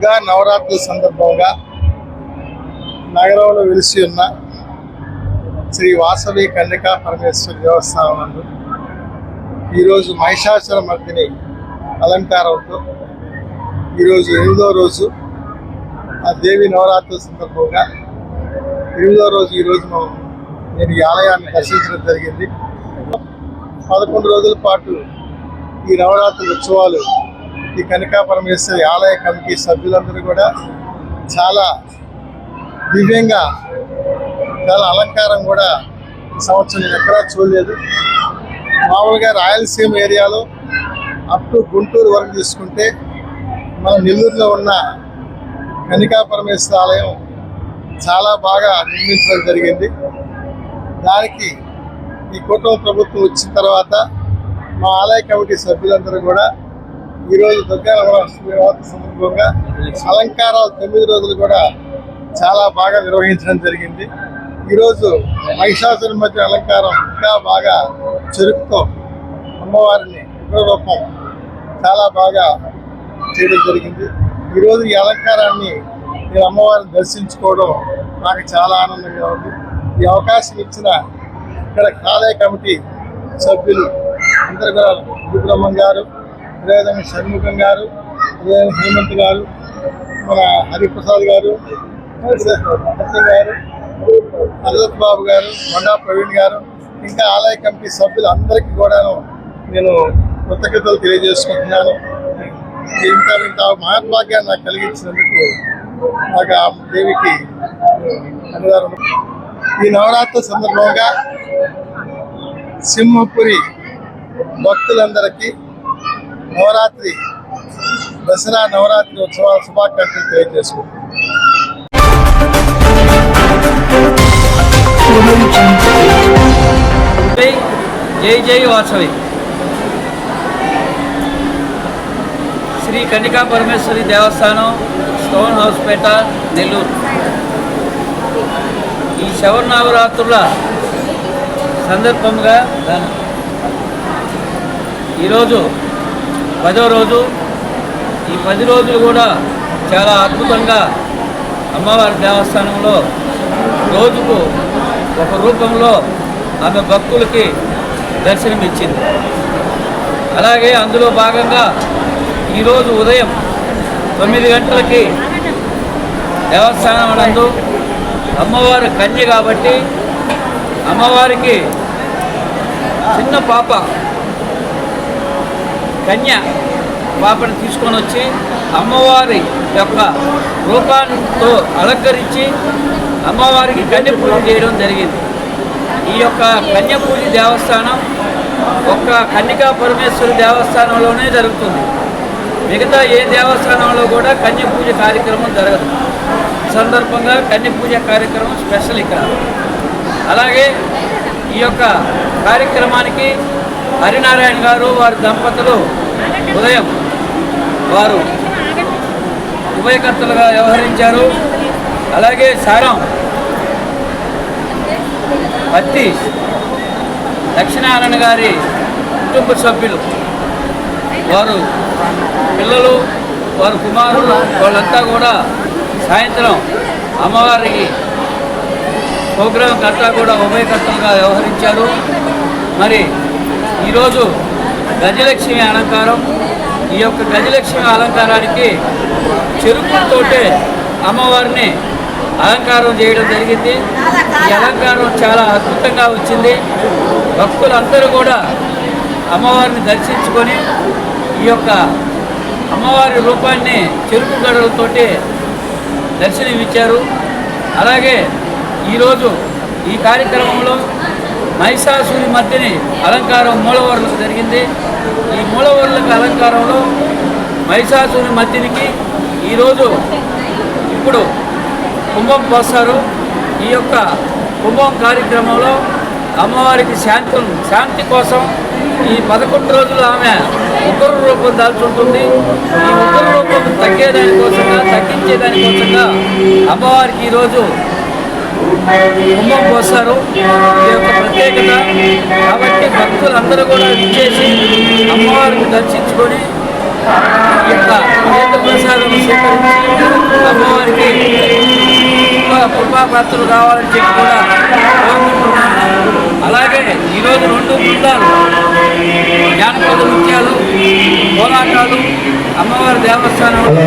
నవరాత్రి సందర్భంగా నగరంలో వెలిసి ఉన్న శ్రీ వాసవి కన్యకా పరమేశ్వర దేవస్థానం నందు ఈరోజు మహిషాసుర మర్దిని అలంకారంతో ఈరోజు ఎనిమిదో రోజు ఆ దేవి నవరాత్రి సందర్భంగా ఎనిమిదో రోజు ఈరోజు మనం నేను ఈ ఆలయాన్ని దర్శించడం జరిగింది. పదకొండు రోజుల పాటు ఈ నవరాత్రి ఉత్సవాలు ఈ కనికా పరమేశ్వరి ఆలయ కమిటీ సభ్యులందరూ కూడా చాలా దివ్యంగా చాలా అలంకారం కూడా ఈ సంవత్సరం నేను ఎక్కడా చూడలేదు. మామూలుగా రాయలసీమ ఏరియాలో అప్ టు గుంటూరు వరకు తీసుకుంటే మన నెల్లూరులో ఉన్న కనికా పరమేశ్వర ఆలయం చాలా బాగా నిర్మించడం జరిగింది. దానికి ఈ కుటుంబ ప్రభుత్వం వచ్చిన తర్వాత మా ఆలయ కమిటీ సభ్యులందరూ కూడా ఈరోజు దుర్గా నవరాత్రి సందర్భంగా అలంకారాలు తొమ్మిది రోజులు కూడా చాలా బాగా నిర్వహించడం జరిగింది. ఈరోజు మహిషాసుని మధ్య అలంకారం ఇంకా బాగా చెరుకుతో అమ్మవారిని రూపం చాలా బాగా చేయడం జరిగింది. ఈరోజు ఈ అలంకారాన్ని నేను అమ్మవారిని దర్శించుకోవడం నాకు చాలా ఆనందంగా ఉంది. ఈ అవకాశం ఇచ్చిన ఇక్కడ ఆలయ కమిటీ సభ్యులు అందరు కూడా విక్రమం గారు అదేవిధంగా షణ్ముఖం గారు అదేవిధంగా హేమంత్ గారు మన హరిప్రసాద్ గారు సత్యం గారు అరవింద్ బాబు గారు మండా ప్రవీణ్ గారు ఇంకా ఆలయ కమిటీ సభ్యులు అందరికీ కూడాను నేను కృతజ్ఞతలు తెలియజేసుకుంటున్నాను. ఇంత ఇంత మహత్భాగ్యాన్ని నాకు కలిగించినందుకు నాకు ఆ దేవికి ధన్యవాదాలు ఈ నవరాత్రి సందర్భంగా సింహపురి భక్తులందరికీ నవరాత్రి దసరా నవరాత్రి ఉత్సవాల శుభాకాంక్షలు తెలియజేసుకుంటున్నాను జై జై జై వాసవి శ్రీ కన్నికా పరమేశ్వరి దేవస్థానం స్టోన్ హౌస్ పేట నెల్లూరు ఈ శవనవరాత్రుల సందర్భంగా ఈరోజు పదో రోజు. ఈ పది రోజులు కూడా చాలా అద్భుతంగా అమ్మవారి దేవస్థానంలో రోజుకు ఒక రూపంలో ఆమె భక్తులకి దర్శనమిచ్చింది. అలాగే అందులో భాగంగా ఈరోజు ఉదయం తొమ్మిది గంటలకి దేవస్థానం నందు అమ్మవారి కన్య కాబట్టి అమ్మవారికి చిన్న పాప కన్య పాపను తీసుకొని వచ్చి అమ్మవారి యొక్క రూపాంతో అలంకరించి అమ్మవారికి కన్య పూజ చేయడం జరిగింది. ఈ యొక్క కన్య పూజ దేవస్థానం ఒక్క కన్యకా పరమేశ్వరి దేవస్థానంలోనే జరుగుతుంది. మిగతా ఏ దేవస్థానంలో కూడా కన్య పూజ కార్యక్రమం జరగదు. సందర్భంగా కన్య పూజ కార్యక్రమం స్పెషల్ ఇక్కడ. అలాగే ఈ యొక్క కార్యక్రమానికి హరినారాయణ గారు వారి దంపతులు ఉదయం వారు ఉభయకర్తలుగా వ్యవహరించారు. అలాగే సారం పత్తి దక్షిణారాయణ గారి కుటుంబ సభ్యులు వారు పిల్లలు వారి కుమారులు వాళ్ళంతా కూడా సాయంత్రం అమ్మవారికి ప్రోగ్రాం కర్త కూడా ఉభయకర్తలుగా వ్యవహరించారు. మరి ఈరోజు గజలక్ష్మి అలంకారం. ఈ యొక్క గజలక్ష్మి అలంకారానికి చెరుకుతోటే అమ్మవారిని అలంకారం చేయడం జరిగింది. ఈ అలంకారం చాలా అద్భుతంగా వచ్చింది. భక్తులందరూ కూడా అమ్మవారిని దర్శించుకొని ఈ యొక్క అమ్మవారి రూపాన్ని చెరుకు గడలతోటి దర్శనమిచ్చారు. అలాగే ఈరోజు ఈ కార్యక్రమంలో మహిషాసురి మధ్యని అలంకారం మూలవరులకు జరిగింది. ఈ మూలవరులకు అలంకారంలో మహిషాసురి మధ్యనికి ఈరోజు ఇప్పుడు కుంభం పోస్తారు. ఈ యొక్క కుంభం కార్యక్రమంలో అమ్మవారికి శాంతి శాంతి కోసం ఈ పదకొండు రోజులు ఆమె ఉగ్ర రూపం దాల్చుంటుంది ఈ ఉగ్ర రూపం తగ్గేదానికోసంగా తగ్గించేదానికోసంగా అమ్మవారికి ఈరోజు కుంభం పోస్తారు. ఈ యొక్క ప్రత్యేకత. కాబట్టి భక్తులందరూ కూడా విచ్చేసి అమ్మవారిని దర్శించుకొని యొక్క తీర్థ ప్రసాదం స్వీకరించి అమ్మవారికి కృపా కృపాపాత్రలు కావాలని చెప్పి కూడా కోరుకుంటున్నాను. అలాగే ఈరోజు రెండు బృందాలు. జానపద నృత్యాలు పోరాటాలు అమ్మవారి దేవస్థానంలో.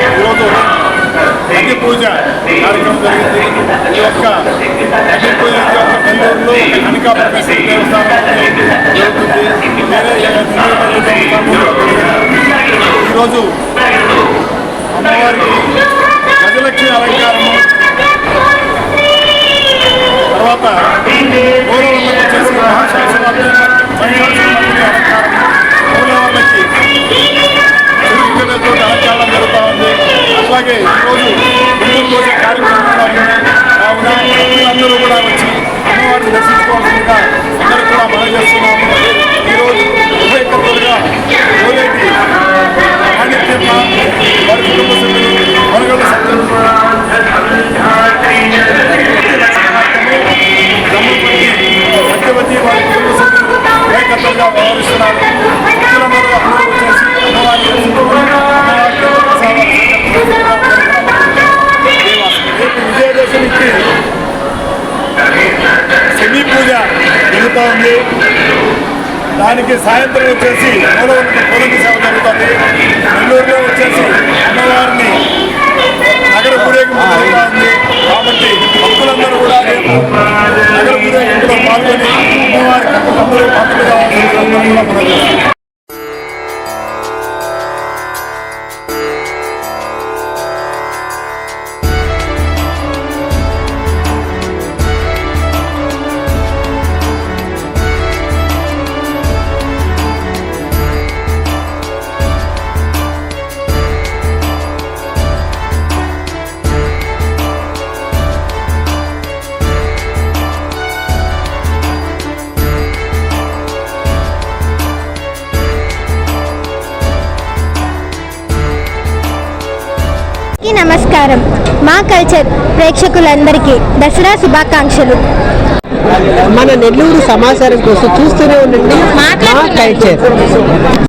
అగ్ని పూజ కార్యక్రమం జరిగింది ఈ యొక్క అగ్ని పూజ ఈ యొక్క నెల్లూరులో కనికా పరమేశ్వరి దేవస్థానంలో జరుగుతుంది వేరే ఏ నెల్లూరు దేవస్థానంలో ఈరోజు అమ్మవారికి గజలక్ష్మి అలంకారము తర్వాత గౌరవలకు వచ్చేసి మహాశాసనాన్ని అలాగే ఈరోజు హిందూ పూజ కార్యక్రమం కూడా అందరూ కూడా వచ్చి అమ్మవారిని దర్శించుకోవాల్సిందిగా అందరూ కూడా మనం చేస్తున్నాము. జరుగుతూ ఉంది దానికి సాయంత్రం వచ్చేసి మూలవంతుల పూలంగి సేవ జరుగుతుంది. నెల్లూరులో వచ్చేసి అమ్మవారిని నగర ఊరేగింపు జరుగుతూ ఉంది కాబట్టి భక్తులందరూ కూడా రేపు నగర ఊరేగింపులో పాల్గొని అమ్మవారికి అందరూ భక్తులు నమస్కారం. మా కల్చర్ ప్రేక్షకులందరికీ దసరా శుభాకాంక్షలు. మన నెల్లూరు సమాచారం కోసం చూస్తూనే ఉండండి. మా కల్చర్.